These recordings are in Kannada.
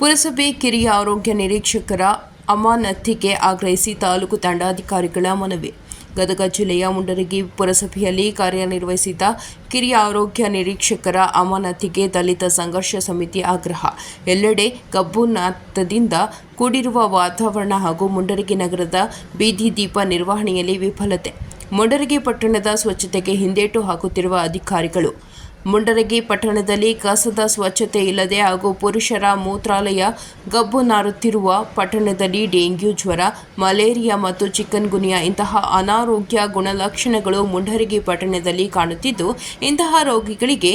ಪುರಸಭೆ ಕಿರಿಯ ಆರೋಗ್ಯ ನಿರೀಕ್ಷಕರ ಅಮಾನತಿಗೆ ಆಗ್ರಹಿಸಿ ತಾಲೂಕು ತಂಡಾಧಿಕಾರಿಗಳ ಮನವಿ. ಗದಗ ಜಿಲ್ಲೆಯ ಮುಂಡರಗಿ ಪುರಸಭೆಯಲ್ಲಿ ಕಾರ್ಯನಿರ್ವಹಿಸಿದ ಕಿರಿಯ ಆರೋಗ್ಯ ನಿರೀಕ್ಷಕರ ಅಮಾನತಿಗೆ ದಲಿತ ಸಂಘರ್ಷ ಸಮಿತಿ ಆಗ್ರಹ. ಎಲ್ಲೆಡೆ ಕಬ್ಬುನಾಥದಿಂದ ಕೂಡಿರುವ ವಾತಾವರಣ ಹಾಗೂ ಮುಂಡರಗಿ ನಗರದ ಬೀದಿ ದೀಪ ನಿರ್ವಹಣೆಯಲ್ಲಿ ವಿಫಲತೆ. ಮುಂಡರಗಿ ಪಟ್ಟಣದ ಸ್ವಚ್ಛತೆಗೆ ಹಿಂದೇಟು ಹಾಕುತ್ತಿರುವ ಅಧಿಕಾರಿಗಳು ಮುಂಡರಗಿ ಪಟ್ಟಣದಲ್ಲಿ ಕಸದ ಸ್ವಚ್ಛತೆ ಇಲ್ಲದೆ ಹಾಗೂ ಪುರುಷರ ಮೂತ್ರಾಲಯ ಗಬ್ಬು ನಾರುತ್ತಿರುವ ಪಟ್ಟಣದಲ್ಲಿ ಡೆಂಗ್ಯೂ ಜ್ವರ, ಮಲೇರಿಯಾ ಮತ್ತು ಚಿಕನ್ ಗುನಿಯಾ ಇಂತಹ ಅನಾರೋಗ್ಯ ಗುಣಲಕ್ಷಣಗಳು ಮುಂಡರಗಿ ಪಟ್ಟಣದಲ್ಲಿ ಕಾಣುತ್ತಿದ್ದು, ಇಂತಹ ರೋಗಿಗಳಿಗೆ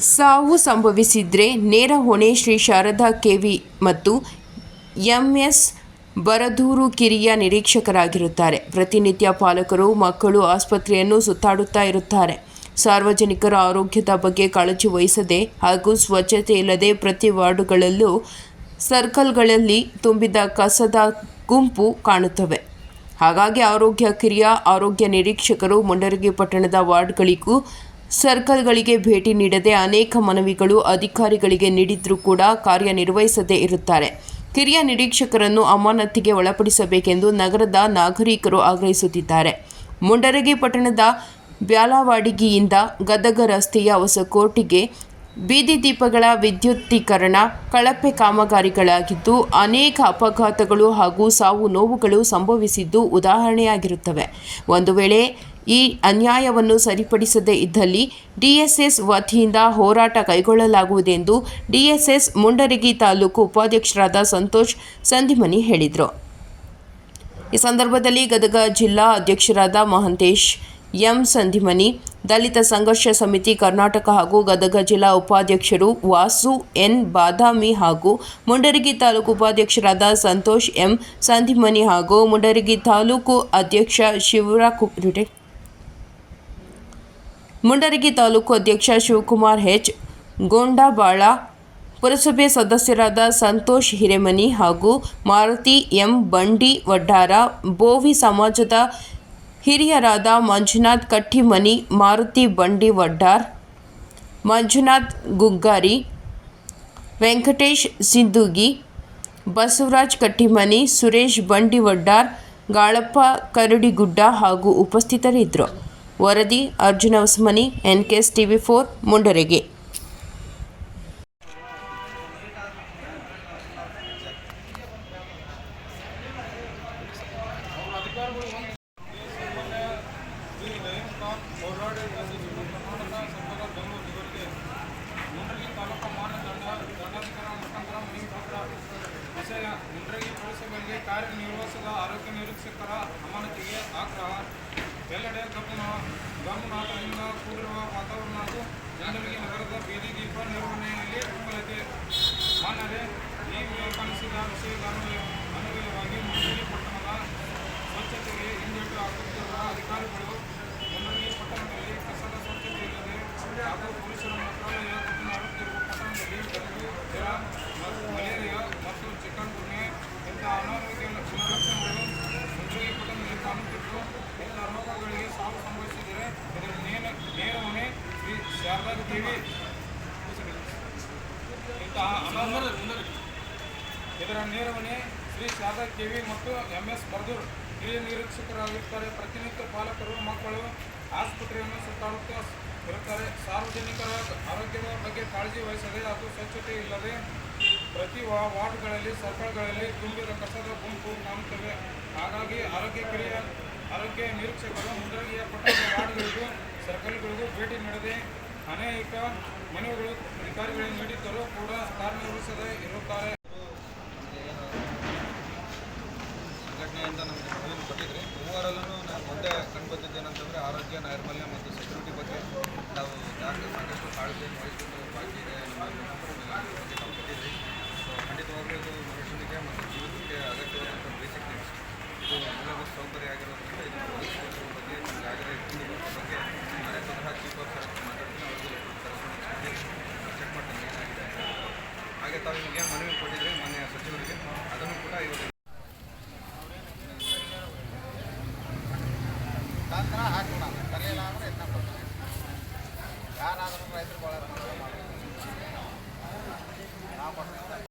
ಸಾವು ಸಂಭವಿಸಿದ್ರೆ ನೇರ ಹೊಣೆ ಶ್ರೀ ಶಾರದಾ ಕೆವಿ ಮತ್ತು ಎಂಎಸ್ ಬರದೂರು ಕಿರಿಯ ನಿರೀಕ್ಷಕರಾಗಿರುತ್ತಾರೆ. ಪ್ರತಿನಿತ್ಯ ಪಾಲಕರು, ಮಕ್ಕಳು ಆಸ್ಪತ್ರೆಯನ್ನು ಸುತ್ತಾಡುತ್ತಾ ಇರುತ್ತಾರೆ. ಸಾರ್ವಜನಿಕರ ಆರೋಗ್ಯದ ಬಗ್ಗೆ ಕಾಳಜಿ ವಹಿಸದೆ ಹಾಗೂ ಸ್ವಚ್ಛತೆ ಇಲ್ಲದೆ ಪ್ರತಿ ವಾರ್ಡುಗಳಲ್ಲೂ ಸರ್ಕಲ್ಗಳಲ್ಲಿ ತುಂಬಿದ ಕಸದ ಗುಂಪು ಕಾಣುತ್ತವೆ. ಹಾಗಾಗಿ ಆರೋಗ್ಯ ಕಿರಿಯ ಆರೋಗ್ಯ ನಿರೀಕ್ಷಕರು ಮುಂಡರಗಿ ಪಟ್ಟಣದ ವಾರ್ಡ್ಗಳಿಗೂ ಸರ್ಕಲ್ಗಳಿಗೆ ಭೇಟಿ ನೀಡದೆ ಅನೇಕ ಮನವಿಗಳು ಅಧಿಕಾರಿಗಳಿಗೆ ನೀಡಿದ್ರೂ ಕೂಡ ಕಾರ್ಯನಿರ್ವಹಿಸದೇ ಇರುತ್ತಾರೆ. ಕಿರಿಯ ನಿರೀಕ್ಷಕರನ್ನು ಅಮಾನತಿಗೆ ಒಳಪಡಿಸಬೇಕೆಂದು ನಗರದ ನಾಗರಿಕರು ಆಗ್ರಹಿಸುತ್ತಿದ್ದಾರೆ. ಮುಂಡರಗಿ ಪಟ್ಟಣದ ಬ್ಯಾಲವಾಡಿಗಿಯಿಂದ ಗದಗ ರಸ್ತೆಯ ಹೊಸಕೋಟೆಗೆ ಬೀದಿ ದೀಪಗಳ ವಿದ್ಯುದ್ದೀಕರಣ ಕಳಪೆ ಕಾಮಗಾರಿಗಳಾಗಿದ್ದು, ಅನೇಕ ಅಪಘಾತಗಳು ಹಾಗೂ ಸಾವು ನೋವುಗಳು ಸಂಭವಿಸಿದ್ದು ಉದಾಹರಣೆಯಾಗಿರುತ್ತವೆ. ಒಂದು ವೇಳೆ ಈ ಅನ್ಯಾಯವನ್ನು ಸರಿಪಡಿಸದೇ ಇದ್ದಲ್ಲಿ ಡಿಎಸ್ಎಸ್ ವತಿಯಿಂದ ಹೋರಾಟ ಕೈಗೊಳ್ಳಲಾಗುವುದೆಂದು ಡಿಎಸ್ಎಸ್ ಮುಂಡರಗಿ ತಾಲೂಕು ಉಪಾಧ್ಯಕ್ಷರಾದ ಸಂತೋಷ್ ಸಂಧಿಮನಿ ಹೇಳಿದರು. ಈ ಸಂದರ್ಭದಲ್ಲಿ ಗದಗ ಜಿಲ್ಲಾ ಅಧ್ಯಕ್ಷರಾದ ಮಹಂತೇಶ್ ಎಂ ಸಂಧಿಮನಿ, ದಲಿತ ಸಂಘರ್ಷ ಸಮಿತಿ ಕರ್ನಾಟಕ ಹಾಗೂ ಗದಗ ಜಿಲ್ಲಾ ಉಪಾಧ್ಯಕ್ಷರು ವಾಸು ಎನ್ ಬಾದಾಮಿ ಹಾಗೂ ಮುಂಡರಗಿ ತಾಲೂಕು ಉಪಾಧ್ಯಕ್ಷರಾದ ಸಂತೋಷ್ ಎಂ ಸಂಧಿಮನಿ ಹಾಗೂ ಮುಂಡರಗಿ ತಾಲೂಕು ಅಧ್ಯಕ್ಷ ಶಿವರಾಕು ಮುಂಡರಗಿ ತಾಲೂಕು ಅಧ್ಯಕ್ಷ ಶಿವಕುಮಾರ್ ಹೆಚ್ ಗೊಂಡಾಬಾಳ, ಪುರಸಭೆ ಸದಸ್ಯರಾದ ಸಂತೋಷ್ ಹಿರೇಮನಿ ಹಾಗೂ ಮಾರುತಿ ಎಂ ಬಂಡಿ ವಡ್ಡಾರ, ಬೋವಿ ಸಮಾಜದ ಹಿರಿಯರಾದ ಮಂಜುನಾಥ್ ಕಟ್ಟಿಮನಿ, ಮಾರುತಿ ಬಂಡಿ ವಡ್ಡಾರ್, ಮಂಜುನಾಥ್ ಗುಗ್ಗಾರಿ, ವೆಂಕಟೇಶ್ ಸಿದ್ದುಗಿ ಬಸವರಾಜ್ ಕಟ್ಟಿಮನಿ, ಸುರೇಶ್ ಬಂಡಿ ವಡ್ಡಾರ್, ಗಾಳಪ್ಪ ಕರಡಿಗುಡ್ಡ ಹಾಗೂ ಉಪಸ್ಥಿತರಿದ್ದರು. ವರದಿ Arjuna Hosamani N K S TV four, Mundaragi ವಿಷಯ ಮುಂಡ್ರಗಿ ಪುರಸಭೆಯಲ್ಲಿ ಕಾರ್ಯನಿರ್ವಹಿಸಿದ ಆರೋಗ್ಯ ನಿರೀಕ್ಷಕರ ಅಮಾನತಿಗೆ ಆಗ್ರಹ. ಎಲ್ಲೆಡೆ ಗಮನ ಗಮನಾಟದಿಂದ ಕೂಡಿರುವ ವಾತಾವರಣ ಹಾಗೂ ಜನರಿಗೆ ನಗರದ ಬೀದಿ ದೀಪ ನಿರ್ವಹಣೆಯಲ್ಲಿ ವಿಫಲತೆ ಮಾನ್ಯರೇ ಈ ಮೇಲ್ಕಾಣಿಸಿದ ವಿಷಯದ ಅನುಗುಣವಾಗಿ ಮುಂಡರಗಿ ಪಟ್ಟಣದ ಸ್ವಚ್ಛತೆಗೆ ಹಿಂದೇಟು ಹಾಕುತ್ತಿರುವ ಅಧಿಕಾರಿಗಳು ಜನರಿಗೆ ಪಟ್ಟಣದಲ್ಲಿ ಕಸದ ಸ್ವಚ್ಛತೆ ಇಲ್ಲದೆ ಹಾಗೂ ಪುರುಷರ ಮಂತ್ರಾಲಯ ಮಾಡುತ್ತಿರುವ ಪಟ್ಟಣದಲ್ಲಿ ಡೆಂಗ್ಯೂ ಜ್ವರ ಮಲೇರಿಯಾ ಮತ್ತು ಚಿಕನ್ ಗುನ್ಯಾ ಇಂತಹ ಅನಾರೋಗ್ಯ ಗುಣಲಕ್ಷಣಗಳು ಮುಂಡರಗಿ ಪಟ್ಟಣದಲ್ಲಿ ಕಾಣುತ್ತಿದ್ದು ಇಂಥ ರೋಗಗಳಿಗೆ ಸಾವು ಸಂಭವಿಸಿದರೆ ಇದರ ನೇರ ಶ್ರೀ ಶಾರದಾ ದೇವಿ ಇಂತಹ ಇದರ ಶ್ರೀ ಮತ್ತು ಎಂ ಎಸ್ ಬರ್ದೂರ್ ಹಿರಿಯ ನಿರೀಕ್ಷಕರಾಗಿರ್ತಾರೆ. ಪ್ರತಿನಿತ್ಯ ಪಾಲಕರು, ಮಕ್ಕಳು, ಆಸ್ಪತ್ರೆಯನ್ನು ಸುತ್ತಾಡುತ್ತಾ ಇರುತ್ತಾರೆ ಸಾರ್ವಜನಿಕರ ಆರೋಗ್ಯದ ಬಗ್ಗೆ ಕಾಳಜಿ ವಹಿಸದೆ ಅದು ಸ್ವಚ್ಛತೆ ಇಲ್ಲದೆ ಪ್ರತಿ ವಾರ್ಡ್ಗಳಲ್ಲಿ, ಸರ್ಕಲ್ಗಳಲ್ಲಿ ತುಂಬಿದ ಕಸದ ಗುಂಪು ಕಾಣುತ್ತವೆ. ಹಾಗಾಗಿ ಆರೋಗ್ಯ ಕಿರಿಯ ಆರೋಗ್ಯ ನಿರೀಕ್ಷಕರು ಮುಂಡರಗಿಯ ಪಟ್ಟಣದ ವಾರ್ಡ್ಗಳಿಗೂ, ಸರ್ಕಲ್ಗಳಿಗೂ ಭೇಟಿ ನೀಡದೆ ಅನೇಕ ಮನವಿಗಳು ಅಧಿಕಾರಿಗಳಿಗೆ ನೀಡಿದ್ದರೂ ಕೂಡ ಕಾರ್ಯನಿರ್ವಹಿಸದೆ ಇರುತ್ತಾರೆ. ಸಂಘಟನೆಯಿಂದ ನಮಗೆ ಕೊಟ್ಟಿದ್ರಿ. ಮೂವರಲ್ಲೂ ನಾನು ಒಂದೇ ಕಂಡು ಬಂದಿದ್ದೇನೆಂತಂದರೆ, ಆರೋಗ್ಯ ನೈರ್ಮಲ್ಯ ಖಂಡಿತವಾಗ್ಲೂ ಮನುಷ್ಯನಿಗೆ ಮತ್ತು ಜೀವಿತಕ್ಕೆ ಅಗತ್ಯವಾದಂಥ ಬೇಸಿಕ್ ಸೌಕರ್ಯ ಬಗ್ಗೆ ಬಗ್ಗೆ ಅವ್ರಿಗೆ ಚೆಕ್ ಮಾಡ್ತೀನಿ ಹಾಗೆ ಮನವಿ ಕೊಟ್ಟಿದ್ರೆ ಮಾನ್ಯ ಸಚಿವರಿಗೆ, ಅದನ್ನು ಕೂಡ ಇವರು ಹಾಕೋಣ. ಕರೆಯಲ್ಲ ಅಂದರೆ ನಾನು ಅದನ್ನು ರೈತರು ಭಾಳ